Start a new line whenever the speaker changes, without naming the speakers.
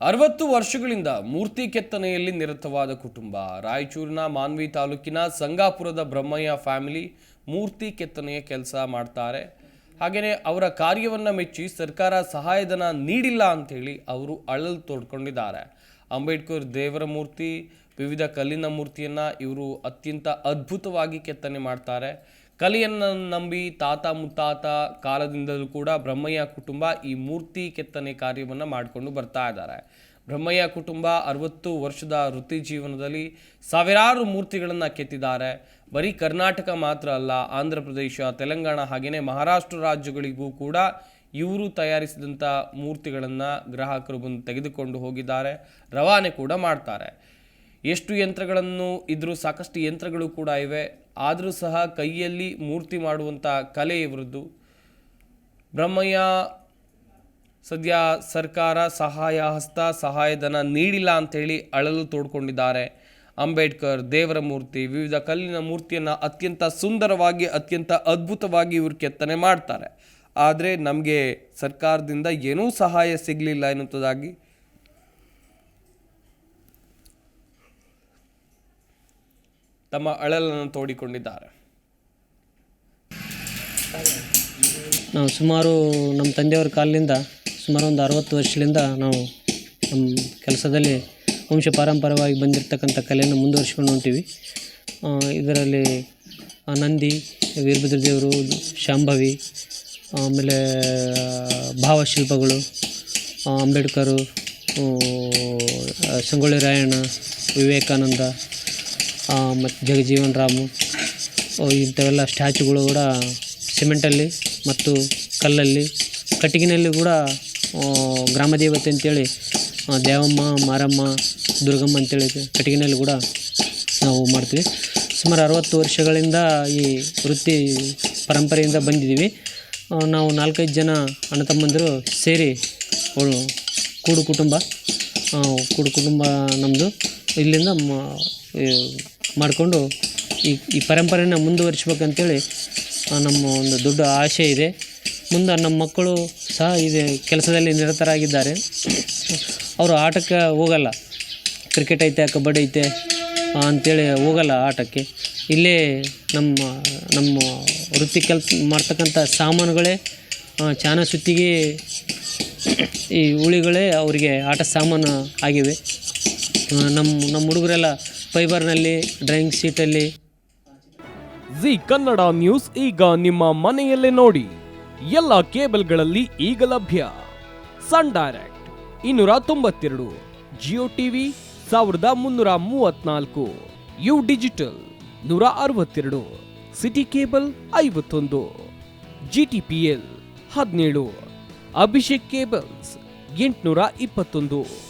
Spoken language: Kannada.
ಅರವತ್ತು ವರ್ಷಗಳಿಂದ ಮೂರ್ತಿ ಕೆತ್ತನೆಯಲ್ಲಿ ನಿರತವಾದ ಕುಟುಂಬ. ರಾಯಚೂರಿನ ಮಾನ್ವಿ ತಾಲೂಕಿನ ಸಂಗಾಪುರದ ಬ್ರಹ್ಮಯ್ಯ ಫ್ಯಾಮಿಲಿ ಮೂರ್ತಿ ಕೆತ್ತನೆಯ ಕೆಲಸ ಮಾಡ್ತಾರೆ. ಹಾಗೆಯೇ ಅವರ ಕಾರ್ಯವನ್ನು ಮೆಚ್ಚಿ ಸರ್ಕಾರ ಸಹಾಯಧನ ನೀಡಿಲ್ಲ ಅಂಥೇಳಿ ಅವರು ಅಳಲು ತೋಡ್ಕೊಂಡಿದ್ದಾರೆ. ಅಂಬೇಡ್ಕರ್ ದೇವರ ಮೂರ್ತಿ, ವಿವಿಧ ಕಲ್ಲಿನ ಮೂರ್ತಿಯನ್ನು ಇವರು ಅತ್ಯಂತ ಅದ್ಭುತವಾಗಿ ಕೆತ್ತನೆ ಮಾಡ್ತಾರೆ. ಕಲೆಯನ್ನು ನಂಬಿ ತಾತ ಮುತ್ತಾತ ಕಾಲದಿಂದಲೂ ಕೂಡ ಬ್ರಹ್ಮಯ್ಯ ಕುಟುಂಬ ಈ ಮೂರ್ತಿ ಕೆತ್ತನೆ ಕಾರ್ಯವನ್ನು ಮಾಡಿಕೊಂಡು ಬರ್ತಾ ಇದ್ದಾರೆ. ಬ್ರಹ್ಮಯ್ಯ ಕುಟುಂಬ ಅರವತ್ತು ವರ್ಷದ ವೃತ್ತಿ ಜೀವನದಲ್ಲಿ ಸಾವಿರಾರು ಮೂರ್ತಿಗಳನ್ನು ಕೆತ್ತಿದ್ದಾರೆ. ಬರೀ ಕರ್ನಾಟಕ ಮಾತ್ರ ಅಲ್ಲ, ಆಂಧ್ರ ಪ್ರದೇಶ, ತೆಲಂಗಾಣ ಹಾಗೆಯೇ ಮಹಾರಾಷ್ಟ್ರ ರಾಜ್ಯಗಳಿಗೂ ಕೂಡ ಇವರು ತಯಾರಿಸಿದಂಥ ಮೂರ್ತಿಗಳನ್ನು ಗ್ರಾಹಕರು ಬಂದು ತೆಗೆದುಕೊಂಡು ಹೋಗಿದ್ದಾರೆ, ರವಾನೆ ಕೂಡ ಮಾಡ್ತಾರೆ. ಎಷ್ಟು ಯಂತ್ರಗಳನ್ನು ಇದ್ರೂ ಸಾಕಷ್ಟು ಯಂತ್ರಗಳು ಕೂಡ ಇವೆ. ಆದರೂ ಸಹ ಕೈಯಲ್ಲಿ ಮೂರ್ತಿ ಮಾಡುವಂಥ ಕಲೆ ಇವರದ್ದು. ಬ್ರಹ್ಮಯ್ಯ ಸದ್ಯ ಸರ್ಕಾರ ಸಹಾಯ ಹಸ್ತ ಸಹಾಯಧನ ನೀಡಿಲ್ಲ ಅಂಥೇಳಿ ಅಳಲು ತೋಡ್ಕೊಂಡಿದ್ದಾರೆ. ಅಂಬೇಡ್ಕರ್ ದೇವರ ಮೂರ್ತಿ ವಿವಿಧ ಕಲ್ಲಿನ ಮೂರ್ತಿಯನ್ನು ಅತ್ಯಂತ ಸುಂದರವಾಗಿ, ಅತ್ಯಂತ ಅದ್ಭುತವಾಗಿ ಇವರು ಕೆತ್ತನೆ ಮಾಡ್ತಾರೆ. ಆದರೆ ನಮಗೆ ಸರ್ಕಾರದಿಂದ ಏನೂ ಸಹಾಯ ಸಿಗಲಿಲ್ಲ ಎನ್ನುವುದಾಗಿ ತಮ್ಮ ಅಳಲನ್ನು ತೋಡಿಕೊಂಡಿದ್ದಾರೆ.
ನಾವು ಸುಮಾರು ನಮ್ಮ ತಂದೆಯವರ ಕಾಲದಿಂದ ಸುಮಾರು ಒಂದು ಅರವತ್ತು ವರ್ಷದಿಂದ ನಾವು ನಮ್ಮ ಕೆಲಸದಲ್ಲಿ ವಂಶ ಪಾರಂಪರವಾಗಿ ಬಂದಿರತಕ್ಕಂಥ ಕಲೆಯನ್ನು ಮುಂದುವರಿಸ್ಕೊಂಡು ಹೊಂಟೀವಿ. ಇದರಲ್ಲಿ ನಂದಿ, ವೀರಭದ್ರ ದೇವರು, ಶಾಂಭವಿ, ಆಮೇಲೆ ಭಾವಶಿಲ್ಪಗಳು ಅಂಬೇಡ್ಕರು ಸಂಗೊಳ್ಳಿ ರಾಯಣ್ಣ, ವಿವೇಕಾನಂದ ಮತ್ತು ಜಗಜೀವನ್ ರಾಮು ಇಂಥವೆಲ್ಲ ಸ್ಟ್ಯಾಚುಗಳು ಕೂಡ ಸಿಮೆಂಟಲ್ಲಿ ಮತ್ತು ಕಲ್ಲಲ್ಲಿ, ಕಟ್ಟಿಗೆನಲ್ಲಿ ಕೂಡ ಗ್ರಾಮ ದೇವತೆ ಅಂತೇಳಿ ದೇವಮ್ಮ, ಮಾರಮ್ಮ, ದುರ್ಗಮ್ಮ ಅಂತೇಳಿ ಕಟ್ಟಿಗೆನಲ್ಲಿ ಕೂಡ ನಾವು ಮಾಡ್ತೀವಿ. ಸುಮಾರು ಅರವತ್ತು ವರ್ಷಗಳಿಂದ ಈ ವೃತ್ತಿ ಪರಂಪರೆಯಿಂದ ಬಂದಿದ್ದೀವಿ. ನಾವು ನಾಲ್ಕೈದು ಜನ ಅಣ್ಣ ತಮ್ಮಂದಿರು ಸೇರಿ ಕೂಡು ಕುಟುಂಬ ಕೂಡು ಕುಟುಂಬ ನಮ್ಮದು ಇಲ್ಲಿಂದ ಮ- ಮಾಡಿಕೊಂಡು ಈ ಈ ಪರಂಪರೆನ ಮುಂದುವರಿಸ್ಬೇಕಂತೇಳಿ ನಮ್ಮ ಒಂದು ದೊಡ್ಡ ಆಸೆ ಇದೆ. ಮುಂದೆ ನಮ್ಮ ಮಕ್ಕಳು ಸಹ ಇದೆ ಕೆಲಸದಲ್ಲಿ ನಿರತರಾಗಿದ್ದಾರೆ. ಅವರು ಆಟಕ್ಕೆ ಹೋಗಲ್ಲ. ಕ್ರಿಕೆಟ್ ಐತೆ ಕಬಡ್ಡಿ ಐತೆ ಆ, ಅಂತೇಳಿ ಹೋಗಲ್ಲ ಆಟಕ್ಕೆ. ಇಲ್ಲೇ ನಮ್ಮ ನಮ್ಮ ವೃತ್ತಿ ಕೆಲಸ ಮಾಡ್ತಕ್ಕಂಥ ಸಾಮಾನುಗಳೇ ಚಾನ ಸುತ್ತಿಗೆ ಈ ಉಳಿಗಳೇ ಅವರಿಗೆ ಆಟ ಸಾಮಾನು ಆಗಿವೆ. ನಮ್ಮ ನಮ್ಮ ಹುಡುಗರೆಲ್ಲ ಫೈಬರ್ನಲ್ಲಿ ಡ್ರಾಯಿಂಗ್ ಶೀಟಲ್ಲಿ
ಜಿ ಕನ್ನಡ ನ್ಯೂಸ್ ಈಗ ನಿಮ್ಮ ಮನೆಯಲ್ಲೇ ನೋಡಿ. ಎಲ್ಲ ಕೇಬಲ್ಗಳಲ್ಲಿ ಈಗ ಲಭ್ಯ. ಸನ್ ಡೈರೆಕ್ಟ್, ಇನ್ನೂರ ತೊಂಬತ್ತೆರಡು, ಜಿಯೋ ಟಿವಿ, ಸಾವಿರದ ಮುನ್ನೂರ ಮೂವತ್ನಾಲ್ಕು ಯು ಡಿಜಿಟಲ್, ನೂರ ಅರವತ್ತೆರಡು, ಸಿಟಿ ಕೇಬಲ್ ಐವತ್ತೊಂದು ಜಿ ಟಿ ಪಿ ಎಲ್ ಹದಿನೇಳು, ಅಭಿಷೇಕ್ ಕೇಬಲ್ಸ್ ಎಂಟುನೂರ ಇಪ್ಪತ್ತೊಂದು.